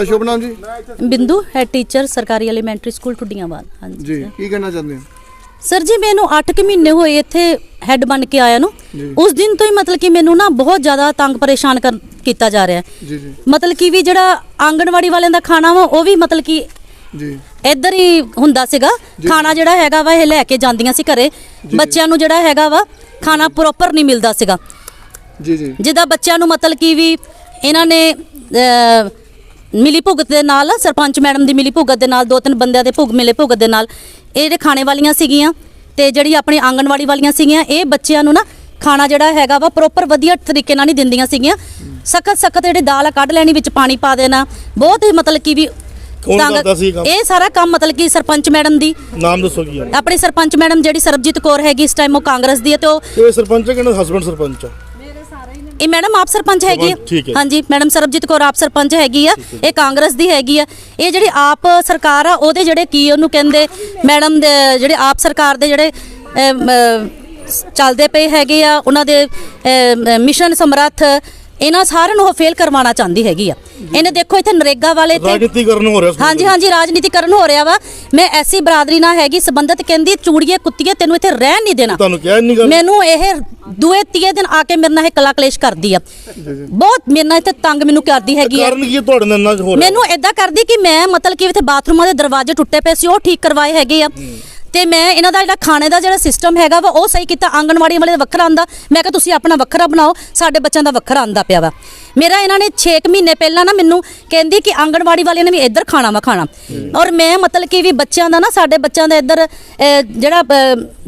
ਤੁਹਾਡਾ ਸ਼ੁਭ ਨਾਮ ਜੀ? ਬਿੰਦੂ ਹੈਡ ਟੀਚਰ ਸਰਕਾਰੀ ਐਲੀਮੈਂਟਰੀ ਸਕੂਲ ਟੁੱਡੀਆਂਵਾਲ। ਹਾਂਜੀ ਜੀ ਕੀ ਕਹਿਣਾ ਚਾਹੁੰਦੇ ਹੋ? ਸਰ ਜੀ ਮੈਨੂੰ 8 ਕੁ ਮਹੀਨੇ ਹੋਏ ਇੱਥੇ ਹੈੱਡ ਬਣ ਕੇ ਆਇਆ ਨੂੰ। ਉਸ ਦਿਨ ਤੋਂ ਹੀ ਮਤਲਬ ਕਿ ਮੈਨੂੰ ਨਾ ਬਹੁਤ ਜ਼ਿਆਦਾ ਤੰਗ ਪਰੇਸ਼ਾਨ ਕਰ ਕੀਤਾ ਜਾ ਰਿਹਾ। ਹੈ ਜੀ ਜੀ। ਮਤਲਬ ਕਿ ਵੀ ਜਿਹੜਾ ਆਂਗਣਵਾੜੀ ਵਾਲਿਆਂ ਦਾ ਖਾਣਾ ਵਾ ਉਹ ਵੀ ਮਤਲਬ ਕਿ ਜੀ। ਇੱਧਰ ਹੀ ਹੁੰਦਾ ਸੀਗਾ। ਖਾਣਾ ਜਿਹੜਾ ਹੈਗਾ ਵਾ ਇਹ ਲੈ ਕੇ ਜਾਂਦੀਆਂ ਸੀ ਘਰੇ। ਬੱਚਿਆਂ ਨੂੰ ਜਿਹੜਾ ਹੈਗਾ ਵਾ ਖਾਣਾ ਪ੍ਰੋਪਰ ਨਹੀਂ ਮਿਲਦਾ ਸੀਗਾ। ਜੀ ਜੀ। ਜਿੱਦਾਂ ਬੱਚਿਆਂ ਨੂੰ ਮਤਲਬ ਕਿ ਵੀ ਇਹਨਾਂ ਨੇ ਮਿਲੀ ਭੁਗਤ ਦੇ ਨਾਲ ਸਰਪੰਚ ਮੈਡਮ ਦੀ ਮਿਲੀ ਭੁਗਤ ਦੇ ਨਾਲ ਦੋ ਤਿੰਨ ਬੰਦਿਆਂ ਦੇ ਭੁਗ ਮਿਲੇ ਭੁਗਤ ਦੇ ਨਾਲ ਇਹ ਜਿਹੜੇ ਖਾਣੇ ਵਾਲੀਆਂ ਸੀਗੀਆਂ ਤੇ ਜਿਹੜੀ ਆਪਣੀ ਆਂਗਣਵਾੜੀ ਵਾਲੀਆਂ ਸੀਗੀਆਂ ਇਹ ਬੱਚਿਆਂ ਨੂੰ ਨਾ ਖਾਣਾ ਜਿਹੜਾ ਹੈਗਾ ਵਾ ਪ੍ਰੋਪਰ ਵਧੀਆ ਤਰੀਕੇ ਨਾਲ ਨਹੀਂ ਦਿੰਦੀਆਂ ਸੀਗੀਆਂ। ਸਖਤ ਸਖਤ ਜਿਹੜੇ ਦਾਲ ਆ ਕੱਢ ਲੈਣੀ ਵਿੱਚ ਪਾਣੀ ਪਾ ਦੇਣਾ। ਬਹੁਤ ਹੀ ਮਤਲਬ ਕਿ ਵੀ ਕੌਣ ਤੰਗ- ਕਰਦਾ ਸੀ ਇਹ ਕੰਮ? ਇਹ ਸਾਰਾ ਕੰਮ ਮਤਲਬ ਕਿ ਸਰਪੰਚ ਮੈਡਮ ਦੀ। ਨਾਮ ਦੱਸੋ ਕੀ ਹੈ? ਆਪਣੀ ਸਰਪੰਚ ਮੈਡਮ ਜਿਹੜੀ ਸਰਬਜੀਤ ਕੌਰ ਹੈਗੀ ਇਸ ਟਾਈਮ ਉਹ ਕਾਂਗਰਸ ਦੀ ਹੈ ਤੇ ਉਹ ਇਹ ਸਰਪੰਚ ਹੈ ਹਸਬੰਡ ਸਰਪੰਚ ਆ? ਇਹ ਮੈਡਮ ਆਪ ਸਰਪੰਚ ਹੈਗੀ ਸਰਪੰਚ, ਠੀਕ ਹੈ। ਆ ਹਾਂਜੀ ਮੈਡਮ ਸਰਬਜੀਤ ਕੌਰ ਆਪ ਸਰਪੰਚ ਹੈਗੀ ਆ। ਇਹ ਕਾਂਗਰਸ ਦੀ ਹੈਗੀ ਆ। ਇਹ ਜਿਹੜੀ ਆਪ ਸਰਕਾਰ ਆ ਉਹਦੇ ਜਿਹੜੇ ਕੀ ਉਹਨੂੰ ਕਹਿੰਦੇ ਮੈਡਮ ਦੇ ਜਿਹੜੇ ਆਪ ਸਰਕਾਰ ਦੇ ਜਿਹੜੇ ਅਮ, ਅਮ, ਚੱਲਦੇ ਪਏ ਹੈਗੇ ਆ ਉਹਨਾਂ ਦੇ ਅਮ, ਮਿਸ਼ਨ ਸਮਰੱਥ ਇਹਨਾਂ ਸਾਰਿਆਂ ਨੂੰ ਉਹ ਫੇਲ ਕਰਵਾਉਣਾ ਚਾਹੁੰਦੀ ਹੈਗੀ ਆ। ਇਹਨੇ ਦੇਖੋ ਇੱਥੇ ਨਰੇਗਾ ਵਾਲੇ ਤੇ ਰਾਜਨੀਤੀਕਰਨ ਹੋ ਰਿਹਾ ਹਾਂਜੀ ਹਾਂਜੀ ਰਾਜਨੀਤੀਕਰਨ ਹੋ ਰਿਹਾ ਵਾ। ਮੈਂ ਐਸੀ ਬਰਾਦਰੀ ਨਾਲ ਹੈਗੀ ਸੰਬੰਧਤ ਕਹਿੰਦੀ ਚੂੜੀਏ ਕੁੱਤੀਏ ਤੈਨੂੰ ਇੱਥੇ ਰਹਿਣ ਨਹੀਂ ਦੇਣਾ। ਤੁਹਾਨੂੰ ਕਿਹਾ ਨਹੀਂ ਗੱਲ? ਮੈਨੂੰ ਇਹ ਦੂਏ ਤੀਏ ਦਿਨ ਆ ਕੇ ਮੇਰੇ ਨਾਲ ਇਹ ਕਲਾ ਕਲੇਸ਼ ਕਰਦੀ ਆ। ਬਹੁਤ ਮੇਰੇ ਨਾਲ ਇੱਥੇ ਤੰਗ ਮੈਨੂੰ ਕਰਦੀ ਹੈਗੀ ਆ। ਕਾਰਨ ਕੀ ਤੁਹਾਡੇ ਨਾਲ ਇੰਨਾ ਹੋ ਰਿਹਾ? ਮੈਨੂੰ ਇਦਾਂ ਕਰਦੀ ਕਿ ਮੈਂ ਮਤਲਬ ਕਿ ਇੱਥੇ ਬਾਥਰੂਮਾਂ ਦੇ ਦਰਵਾਜ਼ੇ ਟੁੱਟੇ ਪਏ ਸੀ ਉਹ ਠੀਕ ਕਰਵਾਏ ਹੈਗੇ ਆ। ਤੇ ਮੈਂ ਇਹਨਾਂ ਦਾ ਜਿਹੜਾ ਖਾਣੇ ਦਾ ਜਿਹੜਾ ਸਿਸਟਮ ਹੈਗਾ ਵਾ ਉਹ ਸਹੀ ਕੀਤਾ। ਆਂਗਣਵਾੜੀ ਵਾਲੇ ਦਾ ਵੱਖਰਾ ਆਂਦਾ। ਮੈਂ ਕਿਹਾ ਤੁਸੀਂ ਆਪਣਾ ਵੱਖਰਾ ਬਣਾਓ ਸਾਡੇ ਬੱਚਿਆਂ ਦਾ ਵੱਖਰਾ ਆਂਦਾ ਪਿਆ ਵਾ। ਮੇਰਾ ਇਹਨਾਂ ਨੇ 6 ਮਹੀਨੇ ਪਹਿਲਾਂ ਨਾ ਮੈਨੂੰ ਕਹਿੰਦੀ ਕਿ ਆਂਗਣਵਾੜੀ ਵਾਲਿਆਂ ਨੇ ਵੀ ਇੱਧਰ ਖਾਣਾ ਵਾ ਖਾਣਾ। ਔਰ ਮੈਂ ਮਤਲਬ ਕਿ ਵੀ ਬੱਚਿਆਂ ਦਾ ਨਾ ਸਾਡੇ ਬੱਚਿਆਂ ਦਾ ਇੱਧਰ ਜਿਹੜਾ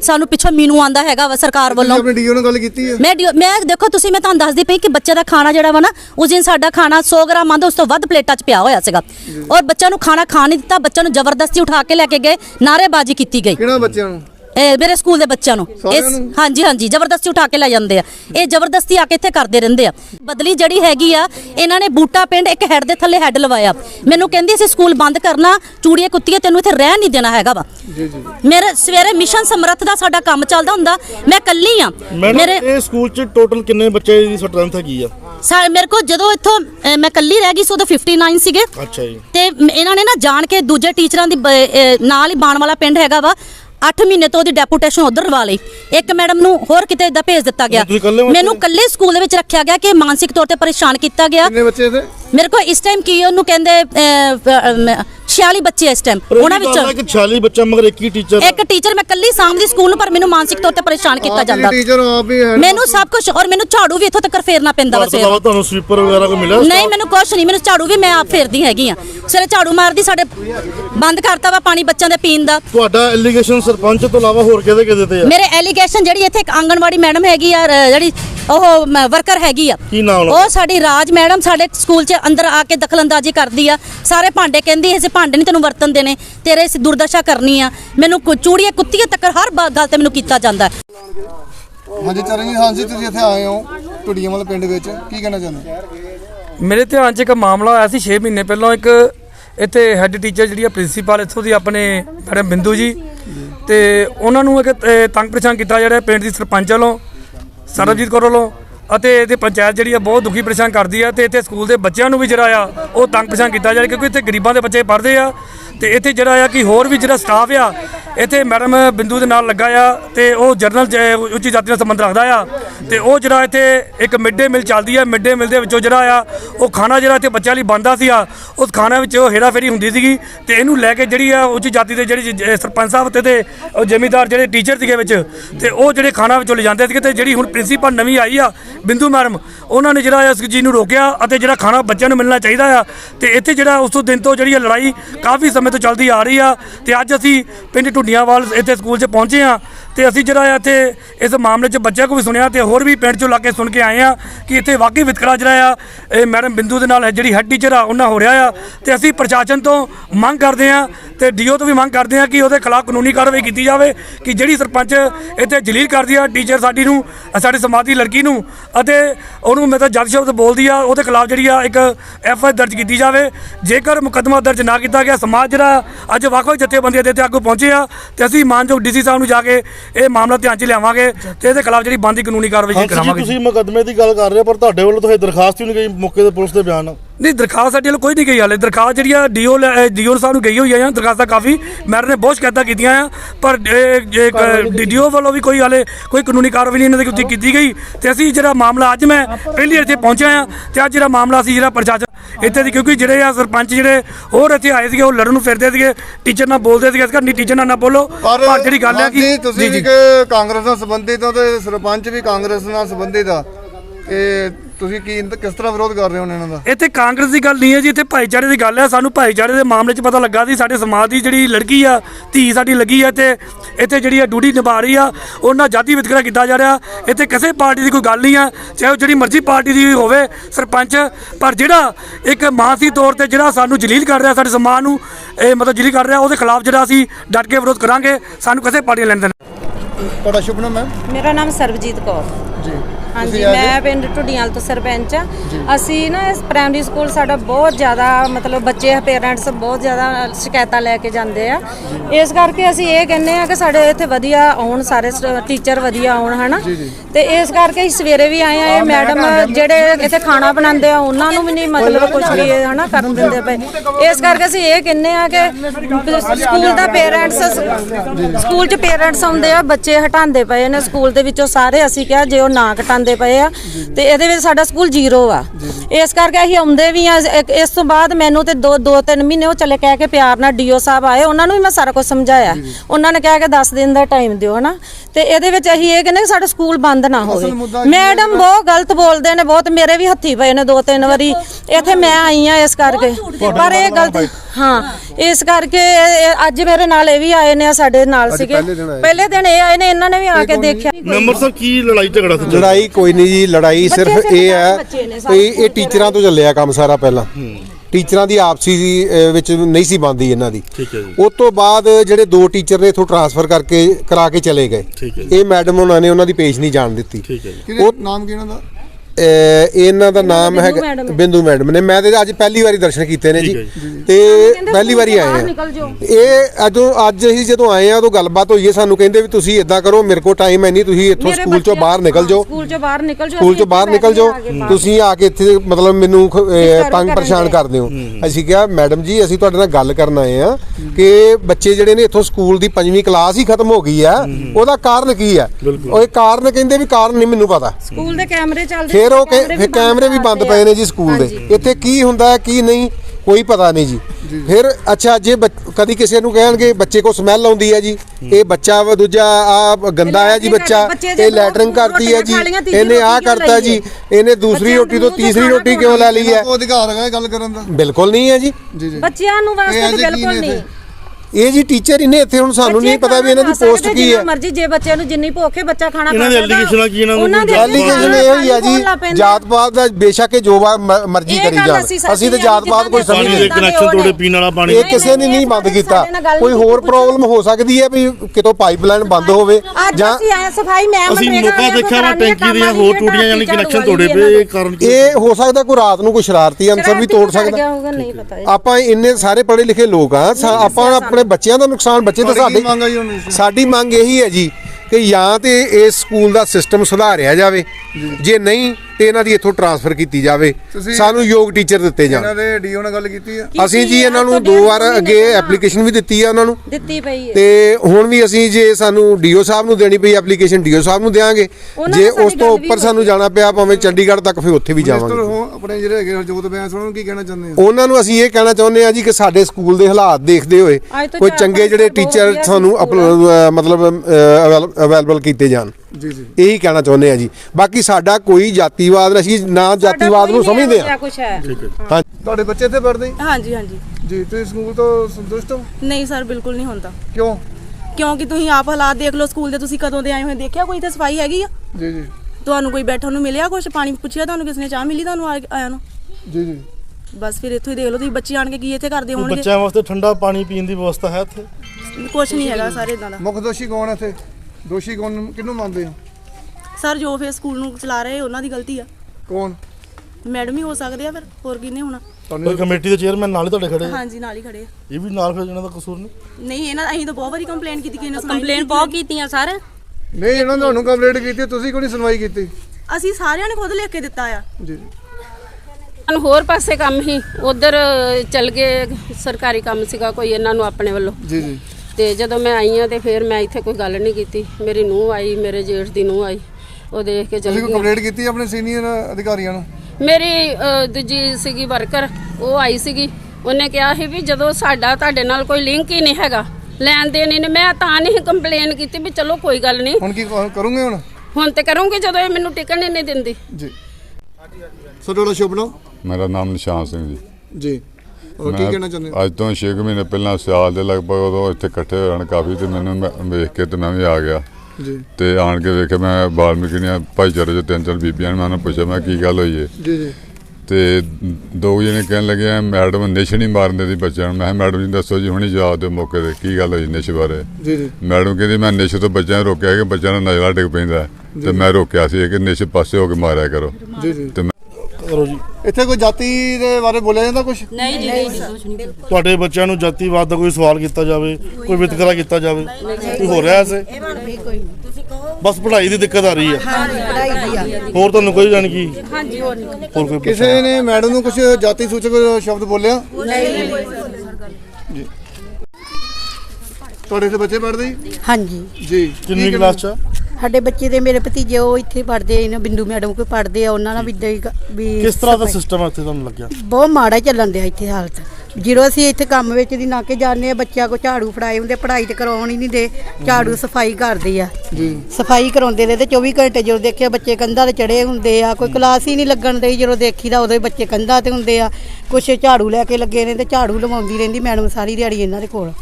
ਸਾਨੂੰ ਪਿੱਛੋਂ ਮੀਨੂ ਆਂਦਾ ਹੈਗਾ ਵਾ ਸਰਕਾਰ ਵੱਲੋਂ। ਆਪਣੇ ਡੀਓ ਨਾਲ ਗੱਲ ਕੀਤੀ ਹੈ ਮੈਂ ਮੈਂ ਦੇਖੋ ਤੁਸੀਂ ਮੈਂ ਤੁਹਾਨੂੰ ਦੱਸਦੀ ਪਈ ਕਿ ਬੱਚੇ ਦਾ ਖਾਣਾ ਜਿਹੜਾ ਵਾ ਨਾ ਉਸ ਦਿਨ ਸਾਡਾ ਖਾਣਾ 100 ਗ੍ਰਾਮ ਆਂਦਾ ਉਸ ਤੋਂ ਵੱਧ ਪਲੇਟਾਂ 'ਚ ਪਿਆ ਹੋਇਆ ਸੀਗਾ। ਔਰ ਬੱਚਿਆਂ ਨੂੰ ਖਾਣਾ ਖਾ ਨਹੀਂ ਦਿੱਤਾ ਬੱਚਿਆਂ ਨੂੰ ਜ਼ਬਰਦਸਤੀ ਉਠਾ ਕੇ ਲੈ ਕੇ ਗਏ ਨਾਅਰੇਬਾਜ਼ੀ ਕੀਤੀ ਗਈ। ਕਿਹਨਾਂ ਬੱਚਿਆਂ ਨੂੰ? ਇਹ ਮੇਰੇ ਸਕੂਲ ਦੇ ਬੱਚਿਆਂ ਨੂੰ। ਨੂੰ? ਹਾਂਜੀ ਹਾਂਜੀ ਜ਼ਬਰਦਸਤੀ ਉਠਾ ਕੇ ਲੈ ਜਾਂਦੇ ਆ। ਇਹ ਜ਼ਬਰਦਸਤੀ ਆ ਕੇ ਇੱਥੇ ਕਰਦੇ ਰਹਿੰਦੇ ਆ। ਬਦਲੀ ਜਿਹੜੀ ਹੈਗੀ ਆ ਇਹਨਾਂ ਨੇ ਬੂਟਾ ਪਿੰਡ ਇੱਕ ਹੈੱਡ ਦੇ ਥੱਲੇ ਹੈੱਡ ਲਵਾਇਆ। ਮੈਨੂੰ ਕਹਿੰਦੀ ਸੀ ਸਕੂਲ ਬੰਦ ਕਰਨਾ ਚੂੜੀਏ ਕੁੱਤੀਏ ਤੈਨੂੰ ਇੱਥੇ ਰਹਿਣ ਨਹੀਂ ਦੇਣਾ ਹੈਗਾ ਵਾ। ਜੀ ਜੀ। ਮੇਰੇ ਸਵੇਰੇ ਮਿਸ਼ਨ ਸਮਰੱਥ ਦਾ ਸਾਡਾ ਕੰਮ ਚੱਲਦਾ ਹੁੰਦਾ। ਮੈਂ ਕੱਲੀ ਆ। ਮੈਡਮ ਇਹ ਸਕੂਲ 'ਚ ਟੋਟਲ ਕਿੰਨੇ ਬੱਚੇ ਦੀ ਸਟਰੈਂਥ ਹੈਗੀ ਆ? ਸਾ ਮੇਰੇ ਕੋਲ ਜਦੋਂ ਇੱਥੋਂ ਮੈਂ ਕੱਲੀ ਰਹਿ ਗਈ ਸੀ ਉਦੋਂ 59 ਸੀਗੇ। ਅੱਛਾ ਜੀ। ਤੇ ਮ- ਇਹਨਾਂ ਨੇ ਨਾ ਜਾਣ ਕੇ ਦੂਜੇ ਟੀਚਰਾਂ ਦੀ ਬ- ਨਾਲ ਹੀ ਬਾਣ ਵਾਲਾ ਪਿੰਡ ਹੈਗਾ ਵਾ 8 ਮਹੀਨੇ ਤੋਂ ਉਹਦੀ ਡੈਪੂਟੇਸ਼ਨ ਉਧਰ ਲਵਾ ਲਈ। ਇੱਕ ਮੈਡਮ ਨੂੰ ਹੋਰ ਕਿਤੇ ਇਦਾਂ ਭੇਜ ਦਿੱਤਾ ਗਿਆ। ਤੁਸੀਂ ਇਕੱਲੇ ਬੱਚੇ? ਮੈਨੂੰ ਕੱਲੇ ਸਕੂਲ ਦੇ ਵਿੱਚ ਰੱਖਿਆ ਗਿਆ ਕਿ ਮਾਨਸਿਕ ਤੌਰ ਤੇ ਪਰੇਸ਼ਾਨ ਕੀਤਾ ਗਿਆ। ਕਿੰਨੇ ਬੱਚੇ ਇੱਥੇ? ਮੇਰੇ ਕੋਲ ਇਸ ਟਾਈਮ ਕੀ ਉਹਨੂੰ ਕਹਿੰਦੇ 46 ਬੱਚੇ ਇਸ ਟਾਈਮ ਉਹਨਾਂ ਵਿੱਚ ਕਿ 46 ਬੱਚਾ ਮਗਰ ਇੱਕ ਹੀ ਟੀਚਰ ਇੱਕ ਟੀਚਰ ਮੈਂ ਕੱਲੀ ਸਾਂਭਦੀ ਸਕੂਲ ਨੂੰ ਪਰ ਮੈਨੂੰ ਮਾਨਸਿਕ ਤੌਰ ਤੇ ਪਰੇਸ਼ਾਨ ਕੀਤਾ ਜਾਂਦਾ। ਟੀਚਰ ਆਪ ਹੀ ਹੈ ਮੈਨੂੰ ਸਭ ਕੁਝ ਔਰ ਮੈਨੂੰ ਝਾੜੂ ਵੀ ਇੱਥੋਂ ਤੱਕ ਫੇਰਨਾ ਪੈਂਦਾ ਵਾ ਸਵੇਰੇ ਤੁਹਾਨੂੰ ਸਵੀਪਰ ਵਗੈਰਾ ਕੋਈ ਮਿਲਿਆ ਨਹੀਂ ਮੈਨੂੰ ਕੁਛ ਨਹੀਂ ਮੈਨੂੰ ਝਾੜੂ ਵੀ ਮੈਂ ਆਪ ਫੇਰਦੀ ਹੈਗੀ ਆ। ਸਵੇਰੇ ਝਾੜੂ ਮਾਰਦੀ ਸਾਡੇ ਬੰਦ ਕਰਤਾ ਵਾ ਪਾਣੀ ਬੱਚਿਆਂ ਦੇ ਪੀਣ ਦਾ। ਤੁਹਾਡਾ ਐਲੀਗੇਸ਼ਨ ਸਰਪੰਚ ਤੋਂ ਇਲਾਵਾ ਹੋਰ ਕਿਹਦੇ ਕਿਹਦੇ ਤੇ ਆ? ਮੇਰੇ ਐਲੀਗੇਸ਼ਨ ਜਿਹੜੀ ਇੱਥੇ ਇੱਕ ਆਂਗਣਵਾੜੀ ਮੈਡਮ ਹੈਗੀ ਆ ਜਿਹੜੀ ਉਹ ਵਰਕਰ ਹੈਗੀ ਆ। ਕੀ ਉਹ ਸਾਡੀ ਰਾਜ ਮੈਡਮ ਸਾਡੇ ਸਕੂਲ 'ਚ ਅੰਦਰ ਆ ਕੇ ਦਖਲਅੰਦਾਜ਼ੀ ਕਰਦੀ ਆ। ਸਾਰੇ ਭਾਂਡੇ ਕਹਿੰਦੀ ਐਸੇ ਭਾਂਡੇ ਨਹੀਂ ਤੈਨੂੰ ਵਰਤਨ ਦੇਣੇ ਤੇਰੇ ਇਸ ਦੁਰਦਸ਼ਾ ਕਰਨੀ ਆ। ਮੈਨੂੰ ਕੁ- ਚੂੜੀਏ ਕੁੱਤੀਏ ਤੱਕ ਹਰ ਗੱਲ ਤੇ ਮੈਨੂੰ ਕੀਤਾ ਜਾਂਦਾ ਹੈ। ਹਾਂਜੀ ਚਰਨਜੀਤ ਹਾਂਜੀ ਤੁਸੀਂ ਇੱਥੇ ਆਏ ਹੋ ਟੁੱਡੀਆਂ ਵਾਲੇ ਪਿੰਡ ਵਿੱਚ। ਕੀ ਕਹਿਣਾ ਚਾਹੁੰਦੇ? ਮੇਰੇ ਧਿਆਨ 'ਚ ਇੱਕ ਮਾਮਲਾ ਆਇਆ ਸੀ 6 ਮਹੀਨੇ ਪਹਿਲਾਂ। ਇੱਕ ਇੱਥੇ ਹੈੱਡ ਟੀਚਰ ਜਿਹੜੀ ਆ ਪ੍ਰਿੰਸੀਪਲ ਇੱਥੋਂ ਦੀ ਆਪਣੇ ਮੈਡਮ ਬਿੰਦੂ ਜੀ। ਤੇ ਉਹਨਾਂ ਨੂੰ ਇੱਕ ਤੰਗ ਪਰੇਸ਼ਾਨ ਕੀਤਾ ਜਿਹੜਾ ਪਿੰਡ ਦੀ ਸਰਪੰਚ ਵੱਲੋਂ ਸਰਬਜੀਤ ਕੌਰ ਵੱਲੋਂ। ਅਤੇ ਇਹਦੀ ਪੰਚਾਇਤ ਜਿਹੜੀ ਆ ਬਹੁਤ ਦੁਖੀ ਪਰੇਸ਼ਾਨ ਕਰਦੀ ਆ ਤੇ ਇੱਥੇ ਸਕੂਲ ਦੇ ਬੱਚਿਆਂ ਨੂੰ ਵੀ ਜਿਹੜਾ ਆ ਉਹ ਤੰਗ ਪਰੇਸ਼ਾਨ ਕੀਤਾ ਜਾ ਰਿਹਾ ਕਿਉਂਕਿ ਇੱਥੇ ਗਰੀਬਾਂ ਦੇ ਬੱਚੇ ਪੜ੍ਹਦੇ ਆ ਤੇ ਇੱਥੇ ਜਿਹੜਾ ਆ ਕਿ ਹੋਰ ਵੀ ਜਿਹੜਾ ਸਟਾਫ ਆ ਇੱਥੇ ਮੈਡਮ ਬਿੰਦੂ ਦੇ ਨਾਲ ਲੱਗਾ ਆ ਤੇ ਉਹ ਜਰਨਲ ਜ- ਉੱਚੀ ਜਾਤੀ ਨਾਲ ਸੰਬੰਧ ਰੱਖਦਾ ਆ। ਤੇ ਉਹ ਜਿਹੜਾ ਇੱਥੇ ਇੱਕ ਮਿਡ ਡੇ ਮਿਲ ਚੱਲਦੀ ਆ, ਮਿਡ ਡੇ ਮਿਲ ਦੇ ਵਿੱਚੋਂ ਜਿਹੜਾ ਆ, ਉਹ ਖਾਣਾ ਜਿਹੜਾ ਇੱਥੇ ਬੱਚਿਆਂ ਲਈ ਬਣਦਾ ਸੀ ਆ, ਉਸ ਖਾਣਾ ਵਿੱਚ ਉਹ ਹੇਰਾਫੇਰੀ ਹੁੰਦੀ ਸੀਗੀ। ਤੇ ਇਹਨੂੰ ਲੈ ਕੇ ਜਿਹੜੀ ਆ ਉੱਚੀ ਜਾਤੀ ਦੇ ਜਿਹੜੀ ਜ- ਸਰਪੰਚ ਸਾਹਿਬ ਤੇ ਤੇ ਜ਼ਿਮੀਦਾਰ ਜਿਹੜੇ ਟੀਚਰ ਸੀਗੇ ਵਿੱਚ, ਤੇ ਉਹ ਜਿਹੜੇ ਖਾਣਾ ਵਿੱਚੋਂ ਲੈ ਜਾਂਦੇ ਸੀਗੇ ਤੇ ਜਿਹੜੀ ਹੁਣ ਪ੍ਰਿੰਸੀਪਲ ਨਵੀਂ ਆਈ ਆ, ਬਿੰਦੂ ਮੈਡਮ, ਉਹਨਾਂ ਨੇ ਜਿਹੜਾ ਇਸ ਚੀਜ਼ ਨੂੰ ਰੋਕਿਆ ਅਤੇ ਜਿਹੜਾ ਖਾਣਾ ਬੱਚਿਆਂ ਨੂੰ ਮਿਲਣਾ ਚਾਹੀਦਾ ਆ। ਤੇ ਇੱਥੇ ਜਿਹੜਾ ਉਸ ਤੋਂ ਦਿਨ ਤੋਂ ਜਿਹੜੀ ਇਹ ਲੜਾਈ ਕਾਫੀ ਸਮੇਂ ਤੋਂ ਚੱਲਦੀ ਆ ਰਹੀ ਆ। ਤੇ ਅੱਜ ਅਸੀਂ ਪਿੰਡ ਢੁੱਡੀਆਂਵਾਲ ਇੱਥੇ ਸਕੂਲ 'ਚ ਪਹੁੰਚੇ ਆ ਤੇ ਅਸੀਂ ਜਿਹੜਾ ਆ ਇੱਥੇ ਇਸ ਮਾਮਲੇ 'ਚ ਬੱਚਿਆਂ ਕੋ ਵੀ ਸੁਣਿਆ ਤੇ ਹੋਰ ਵੀ ਪਿੰਡ 'ਚੋਂ ਲਾ ਕੇ ਸੁਣ ਕੇ ਆਏ ਆ ਕਿ ਇੱਥੇ ਵਾਕਈ ਵਿਤਕਰਾ ਜਿਹੜਾ ਆ ਇਹ ਮੈਡਮ ਬਿੰਦੂ ਦੇ ਨਾਲ ਜਿਹੜੀ ਹੈੱਡ ਟੀਚਰ ਆ ਉਹਨਾਂ ਹੋ ਰਿਹਾ ਆ। ਤੇ ਅਸੀਂ ਪ੍ਰਸ਼ਾਸਨ ਤੋਂ ਮੰਗ ਕਰਦੇ ਆ ਤੇ ਡੀਓ ਤੋਂ ਵੀ ਮੰਗ ਕਰਦੇ ਆ ਕਿ ਉਹਦੇ ਖਿਲਾਫ ਕਾਨੂੰਨੀ ਕਾਰਵਾਈ ਕੀਤੀ ਜਾਵੇ ਕਿ ਜਿਹੜੀ ਸਰਪੰਚ ਇੱਥੇ ਜਲੀਲ ਕਰਦੀ ਆ ਟੀਚਰ ਸਾਡੀ ਨੂੰ ਅ, ਸਾਡੀ ਸਮਾਜ ਦੀ ਲੜਕੀ ਨੂੰ ਅਤੇ ਉਹਨੂੰ ਮੈਂ ਤਾਂ ਜਦ ਸ਼ਬਦ ਬੋਲਦੀ ਆ ਉਹਦੇ ਖਿਲਾਫ ਜਿਹੜੀ ਆ ਇੱਕ ਐਫ ਆਈ ਦਰਜ ਕੀਤੀ ਜਾਵੇ। ਜੇਕਰ ਮੁਕੱਦਮਾ ਦਰਜ ਨਾ ਕੀਤਾ ਗਿਆ ਸਮਾਜ ਜਿਹੜਾ ਅੱਜ ਵੱਖ ਵੱਖ ਜਥੇਬੰਦੀਆਂ ਦੇ ਇੱਥੇ ਆਗੂ ਪਹੁੰਚੇ ਆ ਤੇ ਅਸੀਂ ਮਾਨਯੋਗ ਡੀਸੀ ਸਾਹਿਬ ਨੂੰ ਜਾ ਕੇ ਇਹ ਮਾਮਲਾ ਧਿਆਨ 'ਚ ਲਿਆਵਾਂਗੇ ਤੇ ਇਹਦੇ ਖਿਲਾਫ ਜਿਹੜੀ ਬੰਦੀ ਕਾਨੂੰਨੀ ਕਾਰਵਾਈ ਕਰਾਵਾਂਗੇ ਤੁਸੀਂ ਮੁਕੱਦਮੇ ਦੀ ਗੱਲ ਕਰ ਰਹੇ ਹੋ ਪਰ ਤੁਹਾਡੇ ਵੱਲੋਂ ਤਾਂ ਇਹ ਦਰਖਾਸਤ ਹੀ ਨਹੀਂ ਗਈ ਮੌਕੇ ਤੇ ਪੁਲਿਸ ਦੇ ਬਿਆਨ। ਨਹੀਂ ਦਰਖਾਸਤ ਸਾਡੇ ਵੱਲ ਕੋਈ ਨਹੀਂ ਗਈ ਹਾਲੇ। ਦਰਖਾਸਤ ਜਿਹੜੀ ਆ ਡੀਓ ਡੀਓ ਸਾਹਿਬ ਨੂੰ ਗਈ ਹੋਈ ਆ ਦਰਖਾਸਤਾਂ ਕਾਫੀ ਮੈਡਮ ਨੇ ਬਹੁਤ ਸ਼ਿਕਾਇਤਾਂ ਕੀਤੀਆਂ ਆ ਪਰ ਡੀਓ ਵੱਲੋਂ ਵੀ ਕੋਈ ਹਾਲੇ ਕੋਈ ਕਾਨੂੰਨੀ ਕਾਰਵਾਈ ਨਹੀਂ ਇਹਨਾਂ ਦੇ ਉੱਤੇ ਕੀਤੀ ਗਈ। ਤੇ ਅਸੀਂ ਜਿਹੜਾ ਮਾਮਲਾ ਅੱਜ ਮੈਂ ਪਹਿਲੀ ਇੱਥੇ ਪਹੁੰਚਿਆ ਆ ਤੇ ਅੱਜ ਜਿਹੜਾ ਮਾਮਲਾ ਸੀ ਜਿਹੜਾ ਪ੍ਰਸ਼ਾਸਨ ਇੱਥੇ ਦੀ ਕਿਉਂਕਿ ਜਿਹੜੇ ਆ ਸਰਪੰਚ ਜਿਹੜੇ ਹੋਰ ਇੱਥੇ ਆਏ ਸੀਗੇ ਉਹ ਲੜਨ ਨੂੰ ਫਿਰਦੇ ਸੀਗੇ ਟੀਚਰ ਨਾਲ ਬੋਲਦੇ ਸੀਗੇ ਇਸ ਕਰਕੇ ਟੀਚਰ ਨਾਲ ਨਾ ਬੋਲੋ। ਪਰ ਜਿਹੜੀ ਗੱਲ ਹੈ ਕਿ ਤੁਸੀਂ ਵੀ ਕਾਂਗਰਸ ਨਾਲ ਸੰਬੰਧਿਤ ਹੋ ਤੇ ਸਰਪੰਚ ਵੀ ਕਾਂਗਰਸ ਨਾਲ ਸੰਬੰਧਿਤ ਆ। ਤੇ ਤੁਸੀਂ ਕੀ ਕਿਸ ਤਰ੍ਹਾਂ ਵਿਰੋਧ ਕਰ ਰਹੇ ਹੋ ਇਹਨਾਂ ਦਾ? ਇੱਥੇ ਕਾਂਗਰਸ ਦੀ ਗੱਲ ਨਹੀਂ ਹੈ ਜੀ ਇੱਥੇ ਭਾਈਚਾਰੇ ਦੀ ਗੱਲ ਹੈ। ਸਾਨੂੰ ਭਾਈਚਾਰੇ ਦੇ ਮਾਮਲੇ 'ਚ ਪਤਾ ਲੱਗਾ ਸੀ ਸਾਡੇ ਸਮਾਜ ਦੀ ਜਿਹੜੀ ਲੜਕੀ ਆ ਧੀ ਸਾਡੀ ਲੱਗੀ ਆ ਤੇ ਇੱਥੇ ਜਿਹੜੀ ਆ ਡਿਊਟੀ ਨਿਭਾ ਰਹੀ ਆ ਉਹਨਾਂ ਜਾਤੀ ਵਿਤਕਰਾ ਕੀਤਾ ਜਾ ਰਿਹਾ। ਇੱਥੇ ਕਿਸੇ ਪਾਰਟੀ ਦੀ ਕੋਈ ਗੱਲ ਨਹੀਂ ਆ ਚਾਹੇ ਉਹ ਜਿਹੜੀ ਮਰਜ਼ੀ ਪਾਰਟੀ ਦੀ ਹੋਵੇ ਸਰਪੰਚ। ਪਰ ਜਿਹੜਾ ਇੱਕ ਮਾਨਸੀ ਤੌਰ ਤੇ ਜਿਹੜਾ ਸਾਨੂੰ ਜਲੀਲ ਕਰ ਰਿਹਾ ਸਾਡੇ ਸਮਾਜ ਨੂੰ ਇਹ ਮਤਲਬ ਜਲੀਲ ਕਰ ਰਿਹਾ ਉਹਦੇ ਖਿਲਾਫ ਜਿਹੜਾ ਅਸੀਂ ਡਟ ਕੇ ਵਿਰੋਧ ਕਰਾਂਗੇ। ਸਾਨੂੰ ਕਿਸੇ ਪਾਰਟੀ ਲੈਣ ਦੇਣ ਤੁਹਾਡਾ ਸ਼ੁਭ ਨਾਮ ਹੈ ਮੇਰਾ ਨਾਮ ਸਰਬਜੀਤ ਕੌਰ। ਜੀ। ਹਾਂਜੀ ਮੈਂ ਪਿੰਡ ਢੁੱਡੀਆਂ ਤੋਂ ਸਰਪੰਚ ਆ ਅਸੀਂ ਨਾ ਇਸ ਪ੍ਰਾਇਮਰੀ ਸਕੂਲ ਸਾਡਾ ਬਹੁਤ ਜ਼ਿਆਦਾ ਮਤਲਬ ਬੱਚੇ ਪੇਰੈਂਟਸ ਬਹੁਤ ਜ਼ਿਆਦਾ ਸ਼ਿਕਾਇਤਾਂ ਲੈ ਕੇ ਜਾਂਦੇ ਆ। ਇਸ ਕਰਕੇ ਅਸੀਂ ਇਹ ਕਹਿੰਦੇ ਆ ਕਿ ਸਾਡੇ ਇੱਥੇ ਵਧੀਆ ਆਉਣ ਸਾਰੇ ਟੀਚਰ ਵਧੀਆ ਆਉਣ ਹਨਾ? ਤੇ ਇਸ ਕਰਕੇ ਅਸੀਂ ਸਵੇਰੇ ਵੀ ਆਏ ਆ ਇਹ ਮੈਡਮ ਜਿਹੜੇ ਇੱਥੇ ਖਾਣਾ ਬਣਾਉਂਦੇ ਆ ਉਹਨਾਂ ਨੂੰ ਵੀ ਨਹੀਂ ਮਤਲਬ ਕੁਝ ਵੀ ਹਨਾ ਕਰਨ ਦਿੰਦੇ ਪਏ। ਇਸ ਕਰਕੇ ਅਸੀਂ ਇਹ ਕਹਿੰਦੇ ਆ ਕਿ ਸਕੂਲ ਦਾ ਪੇਰੈਂਟਸ ਸਕੂਲ 'ਚ ਪੇਰੈਂਟਸ ਆਉਂਦੇ ਆ ਬੱਚੇ ਹਟਾਉਂਦੇ ਪਏ ਨੇ ਸਕੂਲ ਦੇ ਵਿੱਚੋਂ ਸਾਰੇ ਅਸੀਂ ਕਿਹਾ ਜੇ ਉਹ ਨਾ ਘਟਾਉਂਦੇ ਪਏ ਆ ਤੇ ਇਹਦੇ ਵਿੱਚ ਸਾਡਾ ਸਕੂਲ ਜ਼ੀਰੋ ਆ। ਇਸ ਕਰਕੇ ਅਸੀਂ ਆਉਂਦੇ ਵੀ ਆ ਇਸ ਤੋਂ ਬਾਅਦ ਮੈਨੂੰ ਤੇ ਦੋ ਦੋ ਤਿੰਨ ਮਹੀਨੇ ਉਹ ਚਲੇ ਕਹਿ ਕੇ ਪਿਆਰ ਨਾਲ ਡੀਓ ਸਾਹਿਬ ਆਏ ਉਹਨਾਂ ਨੂੰ ਵੀ ਮੈਂ ਸਾਰਾ ਕੁਝ ਸਮਝਾਇਆ। ਉਹਨਾਂ ਨੇ ਕਿਹਾ ਕਿ 10 ਦਿਨ ਦਾ ਟਾਈਮ ਦਿਓ ਹਨਾ। ਤੇ ਇਹਦੇ ਵਿੱਚ ਅਸੀਂ ਇਹ ਕਹਿੰਦੇ ਕਿ ਸਾਡਾ ਸਕੂਲ ਬੰਦ ਨਾ ਹੋਵੇ। ਮੈਡਮ ਬਹੁਤ ਗਲਤ ਬੋਲਦੇ ਨੇ ਬਹੁਤ ਮੇਰੇ ਵੀ ਹੱਥੀ ਪਏ ਨੇ ਦੋ ਤਿੰਨ ਵਾਰੀ ਇੱਥੇ ਮੈਂ ਆਈ ਆ ਇਸ ਕਰਕੇ। ਪਰ ਇਹ ਗਲਤ ਹਾਂ। ਇਸ ਕਰਕੇ ਅੱਜ ਮੇਰੇ ਨਾਲ ਇਹ ਵੀ ਆਏ ਨੇ ਸਾਡੇ ਨਾਲ ਸੀਗੇ। ਪਹਿਲੇ ਦਿਨ ਆਏ। ਪਹਿਲੇ ਦਿਨ ਇਹ ਆਏ ਨੇ ਇਹਨਾਂ ਨੇ ਵੀ ਆ ਕੇ ਦੇਖਿਆ। ਮੈਂਬਰ ਸਾਹਿਬ ਕੀ ਲੜਾਈ ਝਗੜਾ ਸੀ? ਲੜਾਈ ਕੋਈ ਨਹੀਂ ਜੀ ਲੜਾਈ ਸਿਰਫ ਇਹ ਹੈ ਵੀ ਇਹ ਟੀਚਰਾਂ ਤੋਂ ਚੱਲਿਆ ਕੰਮ ਸਾਰਾ ਪਹਿਲਾਂ। ਟੀਚਰਾਂ ਦੀ ਆਪਸੀ ਵਿੱਚ ਨਹੀਂ ਸੀ ਬੰਦੀ ਇਹਨਾਂ ਦੀ। ਠੀਕ ਹੈ ਜੀ। ਉਸ ਤੋਂ ਬਾਅਦ ਜਿਹੜੇ ਦੋ ਟੀਚਰ ਨੇ ਇਥੋਂ ਟਰਾਂਸਫਰ ਕਰਕੇ ਕਰਾ ਕੇ ਚਲੇ ਗਏ। ਇਹ ਮੈਡਮ ਉਹਨਾਂ ਨੇ ਉਹਨਾਂ ਦੀ ਪੇਸ਼ ਨਹੀਂ ਜਾਣ ਦਿੱਤੀ। ਠੀਕ ਹੈ ਜੀ। ਕਿਹਦੇ ਨਾਮ ਕੀ ਇਹਨਾਂ ਦਾ? ਇਹਨਾਂ ਦਾ ਨਾਮ ਹੈਗਾ ਹੈ। ਬਿੰਦੂ ਮੈਡਮ ਨੇ। ਮੈਂ ਤੇ ਅੱਜ ਪਹਿਲੀ ਵਾਰੀ ਦਰਸ਼ਨ ਕੀਤੇ ਨੇ ਜੀ। ਹੈ ਤੇ ਪਹਿਲੀ ਵਾਰੀ ਆਏ ਆ। ਇਹ ਅਜੋ ਅੱਜ ਅਸੀਂ ਜਦੋਂ ਆਏ ਆ ਉਦੋਂ ਗੱਲਬਾਤ ਹੋਈ ਹੈ ਸਾਨੂੰ। ਕਹਿੰਦੇ ਵੀ ਤੁਸੀਂ ਇਦਾਂ ਕਰੋ ਮੇਰੇ ਕੋਲ ਟਾਈਮ ਹੈ ਨਹੀਂ ਤੁਸੀਂ ਇੱਥੋਂ ਸਕੂਲ ਚੋਂ ਬਾਹਰ ਨਿਕਲ ਜਾਓ। ਸਕੂਲ ਚੋਂ ਬਾਹਰ ਨਿਕਲ ਜਾਓ ਸਕੂਲ ਚੋਂ ਬਾਹਰ ਨਿਕਲ। ਤੁਸੀਂ ਆ ਕੇ ਇੱਥੇ ਮਤਲਬ ਮੈਨੂੰ ਤੰਗ ਪਰੇਸ਼ਾਨ। ਕਰਦੇ ਹੋ। ਅਸੀਂ ਕਿਹਾ ਮੈਡਮ ਜੀ ਅਸੀਂ ਤੁਹਾਡੇ ਨਾਲ ਗੱਲ ਕਰਨ ਆਏ ਆ ਕਿ ਬੱਚੇ ਜਿਹੜੇ ਨੇ ਇੱਥੋਂ ਸਕੂਲ ਦੀ ਪੰਜਵੀਂ ਕਲਾਸ ਹੀ ਖਤਮ ਹੋ ਗਈ ਆ ਉਹਦਾ ਕਾਰਨ ਕੀ ਆ। ਉਹ ਇਹ ਕਾਰਨ ਕਹਿੰਦੇ ਵੀ ਕਾਰਨ ਨਹੀਂ ਮੈਨੂੰ ਪਤਾ। ਸਕੂਲ ਦੇ ਕੈਮਰੇ ਚੱਲਦੇ ਫਿਰ ਉਹ ਫਿਰ ਕੈਮਰੇ ਵੀ ਬੰਦ ਕਰਦੇ ਪਏ। ਨੇ ਜੀ ਸਕੂਲ ਦੇ। ਇੱਥੇ ਕੀ ਹੁੰਦਾ ਹੈ ਕੀ ਨਹੀਂ ਕੋਈ ਪਤਾ ਨਹੀਂ ਜੀ। ਫਿਰ ਅੱਛਾ ਜੇ ਬੱਚ- ਕਦੀ ਕਿਸੇ ਨੂੰ ਕਹਿਣਗੇ ਬੱਚੇ ਕੋ ਸਮੈਲ ਆਉਂਦੀ ਹੈ ਜੀ ਇਹ ਬੱਚਾ ਵਾ ਦੂਜਾ ਆ ਗੰਦਾ ਆ ਜੀ ਲੈਟਰਿੰਗ ਬੱਚਾ ਇਹ ਲੈਟਰਿੰਗ ਕਰਤੀ ਹੈ ਜੀ ਰੋਟੀਆਂ ਖਾ ਲਈਆਂ, ਤੀਜੀ ਇਹਨੇ ਆ ਰੋਟੀ ਕਿਉਂ ਕਰਤਾ ਜੀ ਇਹਨੇ ਦੂਸਰੀ ਬੱਚਿਆਂ ਰੋਟੀ ਤੋਂ ਨੂੰ ਤਾਂ ਤੀਸਰੀ ਖਾਣਾ ਰੋਟੀ ਕਿਉਂ ਲੈ ਲਈ ਹੈ? ਉਹ ਅਧਿਕਾਰ ਹੈਗਾ ਇਹ ਗੱਲ ਕਰਨ ਦਾ। ਬਿਲਕੁਲ ਨਹੀਂ ਹੈ ਜੀ। ਬੱਚਿਆਂ ਨੂੰ ਵਾਸਤੇ ਤਾਂ ਬਿਲਕੁਲ ਨਹੀਂ? ਇਹ ਜੀ ਟੀਚਰ ਇਹਨੇ ਇੱਥੇ ਹੁਣ ਸਾਨੂੰ ਨਹੀਂ ਪਤਾ ਵੀ ਇਹਨਾਂ ਦੀ ਪੋਸਟ ਕੀ ਹੈ। ਮਰਜ਼ੀ ਜੇ ਬੱਚੇ ਨੂੰ ਜਿੰਨੀ ਭੁੱਖ ਹੈ ਬੱਚਾ ਖਾਣਾ ਇਹਨਾਂ ਦੇ ਆ ਕਿ ਇਹਨਾਂ ਨੂੰ ਉਹਨਾਂ ਦੇ ਐਲੀਗੇਸ਼ਨ ਇਹ ਹੋਈ ਆ ਜੀ ਜਾਤ ਪਾਤ ਦਾ ਬੇਸ਼ੱਕ ਇਹ ਜੋ ਮਰਜ਼ੀ ਕਰੀ ਜਾਣ। ਅਸੀਂ ਤੇ ਜਾਤ ਪਾਤ ਕੋਈ ਸਮਝਦੇ ਦੇ ਕਨੈਕਸ਼ਨ ਤੋੜੇ ਪੀਣ ਵਾਲਾ ਪਾਣੀ ਇਹ ਕਿਸੇ ਨੇ ਨਹੀਂ ਬੰਦ ਕੀਤਾ। ਕੋਈ ਨਹੀਂ ਹੋਰ ਪ੍ਰੋਬਲਮ ਹੋ ਸਕਦੀ ਹੈ ਵੀ ਕਿਤੋਂ ਪਾਈਪਲਾਈਨ ਬੰਦ ਹੋਵੇ ਜਾਂ ਅਸੀਂ ਆਏ ਸਫ਼ਾਈ ਮੈਂ ਅਸੀਂ ਮੌਕਾ ਦੇਖਿਆ ਵਾ ਟੈਂਕੀ ਦੀਆਂ ਹੋਰ ਟੂਟੀਆਂ ਯਾਨੀ ਕਨੈਕਸ਼ਨ ਤੋੜੇ ਪਏ। ਇਹ ਕਾਰਨ ਕੀ ਇਹ ਹੋ ਸਕਦਾ ਕੋਈ ਰਾਤ ਨੂੰ ਕੋਈ ਸ਼ਰਾਰਤੀ ਅਨਸਰ ਵੀ ਤੋੜ ਸਕਦਾ। ਨਹੀਂ। ਆਪਾਂ ਇੰਨੇ ਸਾਰੇ ਪੜ੍ਹੇ ਲਿਖੇ ਲੋਕ ਆ ਆਪਾਂ ਆਪਣੇ ਬੱਚਿਆਂ ਦਾ ਨੁਕਸਾਨ ਬੱਚੇ ਤਾਂ ਤੁਹਾਡੀ ਕੀ ਸਾਡੇ ਮੰਗ ਹੁਣ? ਸਾਡੀ ਇਹੀ ਹੈ ਜੀ ਕਿ ਜਾਂ ਤੇ ਇਸ ਸਕੂਲ ਦਾ ਸਿਸਟਮ ਸੁਧਾਰਿਆ ਜਾਵੇ। ਜੇ। ਨਹੀਂ ਤੇ ਇਹਨਾਂ ਦੀ ਇੱਥੋਂ ਟਰਾਂਸਫਰ ਕੀਤੀ ਜਾਵੇ। ਤੁਸੀਂ- ਸਾਨੂੰ ਯੋਗ ਟੀਚਰ ਦਿੱਤੇ ਇਹਨਾਂ ਜਾਣ ਦੇ ਡੀਓ ਨਾਲ ਗੱਲ ਕੀਤੀ ਆ? ਅਸੀਂ ਜੀ ਇਹਨਾਂ ਨੂੰ ਦੋ ਵਾਰ ਅੱਗੇ ਐਪਲੀਕੇਸ਼ਨ ਵੀ ਦਿੱਤੀ ਆ ਉਹਨਾਂ ਨੂੰ। ਦਿੱਤੀ ਪਈ ਹੈ। ਤੇ ਹੁਣ ਵੀ ਅਸੀਂ ਜੇ ਸਾਨੂੰ ਡੀਓ ਸਾਹਿਬ ਨੂੰ ਦੇਣੀ ਪਈ ਐਪਲੀਕੇਸ਼ਨ ਡੀਓ ਸਾਹਿਬ ਨੂੰ ਦੇਵਾਂਗੇ ਉਹਨਾਂ ਜੇ ਨਾਲ ਸਾਡੀ ਉਸ ਤੋਂ ਗੱਲ ਵੀ ਉੱਪਰ ਸਾਨੂੰ ਜਾਣਾ ਪਿਆ ਭਾਵੇਂ ਚੰਡੀਗੜ੍ਹ ਤੱਕ ਫਿਰ ਉੱਥੇ ਵੀ ਮਿਨਿਸਟਰ ਜਾਵਾਂਗੇ। ਆਪਣੇ ਜਿਹੜੇ ਹੈਗੇ ਹਰਜੋਤ ਬੈਂਸ ਉਹਨਾਂ ਨੂੰ ਕੀ ਕਹਿਣਾ ਚਾਹੁੰਦੇ ਹੋ ਉਹਨਾਂ ਨੂੰ ਅਸੀਂ ਇਹ ਕਹਿਣਾ ਚਾਹੁੰਦੇ ਆ ਜੀ ਕਿ ਸਾਡੇ ਸਕੂਲ ਦੇ ਹਾਲਾਤ ਦੇਖਦੇ ਹੋਏ ਅੱਜ ਤੋਂ ਕੋਈ ਚਾਰ ਚੰਗੇ ਪੰਜ ਜਿਹੜੇ ਬਹੁਤ ਟੀਚਰ ਵਧੀਆ ਸਾਨੂੰ ਸਕੂਲ ਅਪ- ਅਹ ਮਤਲਬ ਅਵੇਲੇਬਲ ਕੀਤੇ ਜਾਣ। ਜੀ ਜੀ। ਇਹੀ ਕਹਿਣਾ ਚਾਹੁੰਦੇ ਆ ਜੀ। ਬਾਕੀ ਸਾਡਾ ਕੋਈ ਜਾਤੀਵਾਦ ਅਸੀਂ ਨਾ ਜਾਤੀਵਾਦ ਨੂੰ ਸਮਝਦੇ ਆ ਹੈ। ਹਾਂ। ਤੁਹਾਡੇ ਬੱਚੇ ਇੱਥੇ ਪੜ੍ਹਦੇ ਹਾਂਜੀ ਹਾਂਜੀ। ਜੀ ਤੁਸੀਂ ਸਕੂਲ ਤੋਂ ਸੰਤੁਸ਼ਟ ਹੋ? ਨਹੀਂ ਸਰ ਬਿਲਕੁਲ ਨਹੀਂ ਹੁੰਦਾ। ਕਿਉਂ? ਕਿਉਂਕਿ ਤੁਸੀਂ ਆਪ ਹਾਲਾਤ ਦੇਖ ਲਓ ਸਕੂਲ ਦੇ ਤੁਸੀਂ ਕਦੋਂ ਦੇ ਆਏ ਹੋਏ ਦੇਖਿਆ ਕੋਈ ਤੇ ਸਫ਼ਾਈ ਹੈਗੀ ਆ? ਜੀ ਜੀ। ਤੁਹਾਨੂੰ ਕੋਈ ਬੈਠਣ ਨੂੰ ਮਿਲਿਆ ਕੁਛ? ਪਾਣੀ ਪੁੱਛਿਆ ਤੁਹਾਨੂੰ ਕਿਸ ਨੇ? ਚਾਹ ਮਿਲੀ ਤੁਹਾਨੂੰ ਆ- ਆਇਆ ਨੂੰ? ਜੀ ਜੀ। ਬਸ ਫਿਰ ਇੱਥੋਂ ਹੀ ਦੇਖ ਲਓ ਤੁਸੀਂ ਬੱਚੇ ਆਣ ਕੇ ਕੀ ਇੱਥੇ ਕਰਦੇ ਹੋਣਗੇ? ਬੱਚਿਆਂ ਵਾਸਤੇ ਠੰਡਾ ਪਾਣੀ ਪੀਣ ਦੀ ਵਿਵਸਥਾ ਹੈ ਇੱਥੇ। ਕੁਛ ਨਹੀਂ ਹੈਗਾ ਸਾਰੇ ਇਦਾਂ ਦਾ। ਮੁੱਖ ਦੋਸ਼ੀ ਕੌਣ ਹੈ ਇੱਥੇ? ਦੋਸ਼ੀ ਕੌਣ ਕਿਹਨੂੰ ਮੰਨਦੇ ਹੋ? ਸਰ ਜੋ ਫਿਰ ਸਕੂਲ ਨੂੰ ਚਲਾ ਰਹੇ ਉਹਨਾਂ ਦੀ ਗਲਤੀ ਆ। ਕੌਣ? ਮੈਡਮ ਹੀ ਹੋ ਸਕਦੇ ਆ ਫਿਰ ਹੋਰ ਕਿਹਨੇ ਹੋਣਾ? ਕੋਈ ਕਮੇਟੀ ਦੇ ਚੇਅਰਮੈਨ ਨਾਲ ਹੀ ਤੁਹਾਡੇ ਖੜੇ ਆ। ਹਾਂਜੀ ਨਾਲ ਹੀ ਖੜੇ ਆ। ਇਹ ਵੀ ਨਾਲ ਫਿਰ ਇਹਨਾਂ ਦਾ ਕਸੂਰ ਨਹੀਂ? ਨਹੀਂ ਇਹਨਾਂ ਅਸੀਂ ਤਾਂ ਬਹੁਤ ਵਾਰੀ ਕੰਪਲੇਨ ਕੀਤੀ ਕਿ ਇਹਨਾਂ ਕੰਪਲੇਨ ਬਹੁਤ ਕੀਤੀਆਂ ਸਰ। ਨਹੀਂ ਇਹਨਾਂ ਨੇ ਤੁਹਾਨੂੰ ਕੰਪਲੇਂਟ ਕੀਤੀ ਤੁਸੀਂ ਕਿਉਂ ਨਹੀਂ ਸੁਣਵਾਈ ਕੀਤੀ? ਅਸੀਂ ਸਾਰਿਆਂ ਨੇ ਖੁਦ ਲਿਖ ਕੇ ਦਿੱਤਾ ਆ। ਜੀ। ਹਨ ਹੋਰ ਪਾਸੇ ਕੰਮ ਹੀ ਉਧਰ ਚਲ ਗਏ ਸਰਕਾਰੀ ਕੰਮ ਸੀਗਾ ਕੋਈ ਇਹਨਾਂ ਨੂੰ ਆਪਣੇ ਵੱਲੋਂ। ਜੀ ਜੀ। ਤੇ ਜਦੋਂ ਮੈਂ ਆਈ ਆ ਤੇ ਫਿਰ ਮੈਂ ਇੱਥੇ ਕੋਈ ਗੱਲ ਨਹੀਂ ਕੀਤੀ। ਮੇਰੀ ਨੂੰਹ ਆਈ ਮੇਰੇ ਜੇਠ ਦੀ ਨੂੰਹ ਆਈ ਉਹ ਦੇਖ ਕੇ ਚਲ ਤੁਸੀਂ ਕੋਈ ਗਈ ਕੰਪਲੇਂਟ ਕੀਤੀ ਆਪਣੇ ਸੀਨੀਅਰ ਅਧਿਕਾਰੀਆਂ ਨੂੰ? ਮੇਰੀ ਅ, ਦੂਜੀ ਸੀਗੀ ਵਰਕਰ ਉਹ ਆਈ ਸੀਗੀ। ਉਹਨੇ ਕਿਹਾ ਸੀ ਵੀ ਜਦੋਂ ਸਾਡਾ ਤੁਹਾਡੇ ਨਾਲ ਕੋਈ ਲਿੰਕ ਹੀ ਨਹੀਂ ਹੈਗਾ ਲੈਣ ਦੇਣ ਨਹੀਂ ਮੈਂ ਤਾਂ ਨਹੀਂ ਕੰਪਲੇਨ ਕੀਤੀ ਵੀ ਚਲੋ ਕੋਈ ਗੱਲ ਨਹੀਂ। ਹੁਣ ਕੀ ਕਰੋਗੇ ਹੁਣ? ਹੁਣ ਤੇ ਕਰੂੰਗੀ ਜਦੋਂ ਇਹ ਮੈਨੂੰ ਟਿਕਣ ਹੀ ਨਹੀਂ ਦਿੰਦੀ। ਜੀ। ਸੋ ਤੁਹਾਡਾ ਸ਼ੁਭ ਨਾਮ? ਮੇਰਾ ਨਾਮ ਨਿਸ਼ਾਨ ਸਿੰਘ ਜੀ। ਜੀ। ਔਰ ਕੀ ਮੈਂ ਕਹਿਣਾ ਚਾਹੁੰਦੇ ਹੋ? ਅੱਜ ਤੋਂ 6 ਮਹੀਨੇ ਪਹਿਲਾਂ ਸਿਆਲ ਦੇ ਲਗਭਗ ਉਦੋਂ ਇੱਥੇ ਇਕੱਠੇ ਹੋਣ ਕਾਫੀ ਤੇ ਮੈਨੂੰ ਮੈਂ- ਵੇਖ ਕੇ ਤੇ ਮੈਂ ਵੀ ਆ ਗਿਆ। ਜੀ। ਤੇ ਆਣ ਕੇ ਵੇਖਿਆ ਮੈਂ ਬਾਲਮੀਕੀ ਦੀਆਂ ਭਾਈਚਾਰੇ ਚ ਤਿੰਨ ਚਾਰ ਬੀਬੀਆਂ ਨੇ ਮੈਂ ਉਹਨਾਂ ਨੂੰ ਪੁੱਛਿਆ ਮੈਂ ਕੀ ਗੱਲ ਹੋਈ ਏ? ਜੀ ਜੀ। ਤੇ ਦੋ ਜਣੇ ਕਹਿਣ ਲੱਗੇ ਆ, ਮੈਡਮ ਨਿਸ਼ ਨਹੀਂ ਮਾਰਨ ਦੀ ਬੱਚਿਆਂ ਨੂੰ। ਮੈਂ ਕਿਹਾ, ਮੈਡਮ ਜੀ ਦੱਸੋ ਜੀ ਹੁਣੀ ਜਵਾਬ ਦਿਓ ਮੌਕੇ ਤੇ। ਕੀ ਗੱਲ ਹੋਈ ਨਿਸ਼ ਬਾਰੇ? ਜੀ ਜੀ। ਮੈਡਮ ਕਹਿੰਦੀ ਮੈਂ ਨਿਸ਼ ਤੋਂ ਬੱਚਿਆਂ ਨੂੰ ਰੋਕਿਆ ਕਿ ਬੱਚਿਆਂ ਦਾ ਨਜ਼ਲਾ ਡਿੱਗ ਪੈਂਦਾ। ਤੇ ਮੈਂ ਰੋਕਿਆ ਸੀ ਕਿ ਨਿਸ਼ ਪਾਸੇ ਹੋ ਕੇ ਮਾਰਿਆ ਕਰੋ। ਜੀ ਜੀ। ਤੇ ਮੈਂ ਕਰੋ ਜੀ। ਇੱਥੇ ਕੋਈ ਜਾਤੀ ਦੇ ਬਾਰੇ ਬੋਲਿਆ ਜਾਂਦਾ ਕੁਝ ਤੁਹਾਡੇ ਬੱਚਿਆਂ ਨੂੰ ਜਾਤੀਵਾਦ ਦਾ ਕੋਈ ਸਵਾਲ ਕੀਤਾ ਜਾਵੇ ਕੋਈ ਵਿਤਕਰਾ ਕੀਤਾ ਜਾਵੇ ਕੋਈ ਹੋ ਰਿਹਾ ਐਸੇ? ਬਸ ਪੜ੍ਹਾਈ ਦੀ ਦਿੱਕਤ ਆ ਰਹੀ ਹੈ। ਹੋਰ ਤੁਹਾਨੂੰ ਕੋਈ ਜਾਣ ਕੀ? ਹਾਂਜੀ ਹੋਰ ਹੋਰ ਕੋਈ ਕਿਸੇ ਨੇ ਮੈਡਮ ਨੂੰ ਕੁਝ ਜਾਤੀ ਸੂਚਕ ਸ਼ਬਦ ਬੋਲਿਆ? ਜੀ। ਤੁਹਾਡੇ ਤੇ ਬੱਚੇ ਪੜ੍ਹਦੇ ਜੀ? ਹਾਂਜੀ। ਜੀ। ਕਿੰਨੀ ਕਲਾਸ ਚ ਆ? ਸਾਡੇ ਬੱਚੇ ਦੇ ਮੇਰੇ ਭਤੀਜੇ ਉਹ ਇੱਥੇ ਪੜ੍ਹਦੇ ਨੇ ਬਿੰਦੂ ਮੈਡਮ ਕੋਲ ਪੜ੍ਹਦੇ ਆ ਉਹਨਾਂ ਨਾਲ ਵੀ ਏਦਾਂ ਹੀ ਗ- ਵੀ ਕਿਸ ਤਰ੍ਹਾਂ ਦਾ ਸਿਸਟਮ ਹੈ ਇੱਥੇ ਤੁਹਾਨੂੰ ਲੱਗਿਆ? ਬਹੁਤ ਮਾੜਾ ਚੱਲਣ ਡਿਆ ਇੱਥੇ ਹਾਲਤ। ਜਦੋਂ ਅਸੀਂ ਇੱਥੇ ਕੰਮ ਵਿੱਚ ਦੀ ਨਾ ਕੇ ਜਾਂਦੇ ਆ ਬੱਚਿਆਂ ਕੋ ਝਾੜੂ ਫੜਾਏ ਹੁੰਦੇ ਪੜ੍ਹਾਈ ਤੇ ਕਰਾਉਣ ਹੀ ਨਹੀਂ ਦੇ ਝਾੜੂ ਸਫ਼ਾਈ ਕਰਦੇ ਆ। ਸਫ਼ਾਈ ਕਰਾਉਂਦੇ ਨੇ ਤੇ 24 ਘੰਟੇ ਜਦੋਂ ਦੇਖਿਆ ਬੱਚੇ ਕੰਧਾਂ ਤੇ ਚੜੇ ਹੁੰਦੇ ਆ ਕੋਈ ਕਲਾਸ ਹੀ ਨਹੀਂ ਲੱਗਣ ਦੇ ਜਦੋਂ ਦੇਖੀਦਾ ਉਦੋਂ ਹੀ ਬੱਚੇ ਕੰਧਾਂ ਤੇ ਹੁੰਦੇ ਆ। ਕੁਛ ਝਾੜੂ ਲੈ ਕੇ ਲੱਗੇ ਨੇ ਤੇ ਝਾੜੂ ਲਵਾਉਂਦੀ ਰਹਿੰਦੀ ਮੈਡਮ ਸਾਰੀ ਦਿਹਾੜੀ ਇਹਨਾਂ ਦੇ ਕੋਲ।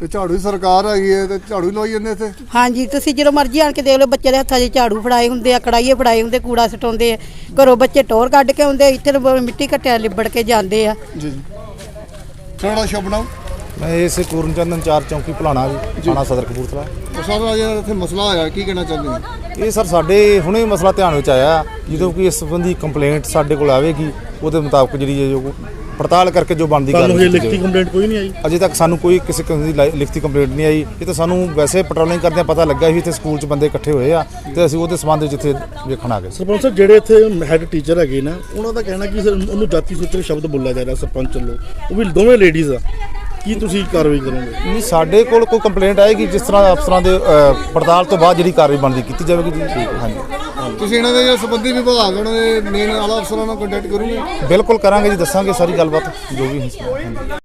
ਤੇ ਝਾੜੂ ਦੀ ਸਰਕਾਰ ਹੈਗੀ ਹੈ ਤੇ ਝਾੜੂ ਹੀ ਜਾਂਦੇ ਇੱਥੇ? ਹਾਂਜੀ ਤੁਸੀਂ ਜਦੋਂ ਮਰਜ਼ੀ ਆਣ ਕੇ ਦੇਖ ਲਓ ਬੱਚੇ ਦੇ ਹੱਥਾਂ 'ਚ ਝਾੜੂ ਫੜਾਏ ਹੁੰਦੇ ਆ ਕੜਾਈਏ ਫੜਾਏ ਹੁੰਦੇ ਕੂੜਾ ਸਟਾਉਂਦੇ ਆ। ਘਰੋਂ ਬੱਚੇ ਟੋਰ ਕੱਢ ਕੇ ਆਉਂਦੇ ਇੱਥੇ ਤਾਂ ਮਿੱਟੀ ਘੱਟਿਆ ਲਿਬੜ ਕੇ ਜਾਂਦੇ ਆ। ਜੀ ਜੀ। ਸ਼ੁਭ ਨਾਮ ਮੈਂ ਇਸੇ ਪੂਰਨ ਚੰਦਨ ਚਾਰ ਚੌਂਕੀ ਭਲਾਣਾ ਜੀ ਥਾਣਾ ਸਦਰ ਕਪੂਰਥਲਾ। ਸਰ ਅੱਜ ਇੱਥੇ ਮਸਲਾ ਆਇਆ ਕੀ ਕਹਿਣਾ ਚਾਹੁੰਦੇ ਹੋ? ਇਹ ਸਰ ਸਾਡੇ ਹੁਣੇ ਮਸਲਾ ਧਿਆਨ ਵਿੱਚ ਆਇਆ ਜਦੋਂ ਕਿ ਇਸ ਸੰਬੰਧੀ ਕੰਪਲੇਂਟ ਸਾਡੇ ਕੋਲ ਆਵੇਗੀ ਉਹਦੇ ਮੁਤਾਬਕ ਜਿਹੜੀ ਹੈ ਜੋ ਪੜਤਾਲ ਕਰਕੇ ਜੋ ਬਣਦੀ ਤੁਹਾਨੂੰ ਕਾਰਵਾਈ ਇਹ ਲਿਖਤੀ ਕੰਪਲੇਂਟ ਕੋਈ ਨਹੀਂ ਆਈ। ਅਜੇ ਤੱਕ ਸਾਨੂੰ ਕੋਈ ਕਿਸੇ ਕਿਸਮ ਦੀ ਲਿਖਤੀ ਕੰਪਲੇਂਟ ਨਹੀਂ ਆਈ ਇਹ ਤਾਂ ਸਾਨੂੰ ਵੈਸੇ ਪੈਟਰੋਲਿੰਗ ਕਰਦਿਆਂ ਪਤਾ ਲੱਗਾ ਸੀ ਇੱਥੇ ਸਕੂਲ 'ਚ ਬੰਦੇ ਇਕੱਠੇ ਹੋਏ ਆ ਤੇ ਅਸੀਂ ਉਹਦੇ ਸੰਬੰਧ ਵਿੱਚ ਇੱਥੇ ਵੇਖਣ ਆ ਗਏ। ਸਰਪੰਚ ਸਾਹਿਬ ਜਿਹੜੇ ਇੱਥੇ ਹੈੱਡ ਟੀਚਰ ਹੈਗੇ ਨਾ ਉਹਨਾਂ ਦਾ ਕਹਿਣਾ ਕਿ ਸਰ ਉਹਨੂੰ ਜਾਤੀ ਸੂਚਕ ਸ਼ਬਦ ਬੋਲਿਆ ਜਾ ਰਿਹਾ ਸਰਪੰਚ ਵੱਲੋਂ ਉਹ ਵੀ ਦੋਵੇਂ ਲੇਡੀਜ਼ ਆ ਕੀ ਤੁਸੀਂ ਕਾਰਵਾਈ ਕਰੋਗੇ? ਨਹੀਂ ਸਾਡੇ ਕੋਲ ਕੋਈ ਕੰਪਲੇਂਟ ਆਏਗੀ ਜਿਸ ਤਰ੍ਹਾਂ ਅਫਸਰਾਂ ਦੇ ਅ, ਪੜਤਾਲ ਤੋਂ ਬਾਅਦ ਜਿਹੜੀ ਕਾਰਵਾਈ ਬਣਦੀ ਕੀਤੀ ਜਾਵੇਗੀ ਜੀ? ਹਾਂਜੀ। ਤੁਸੀਂ ਇਹਨਾਂ ਦੇ ਜਿਹੜੇ ਸੰਬੰਧੀ ਵਿਭਾਗ ਉਹਨਾਂ ਦੇ ਮੇਨ ਆਲਾ ਅਫਸਰਾਂ ਨਾਲ ਕੰਟੈਕਟ ਕਰੋਗੇ? ਬਿਲਕੁਲ ਕਰਾਂਗੇ ਜੀ ਦੱਸਾਂਗੇ ਸਾਰੀ ਗੱਲਬਾਤ ਜੋ ਵੀ ਹੈ। ਹਾਂਜੀ।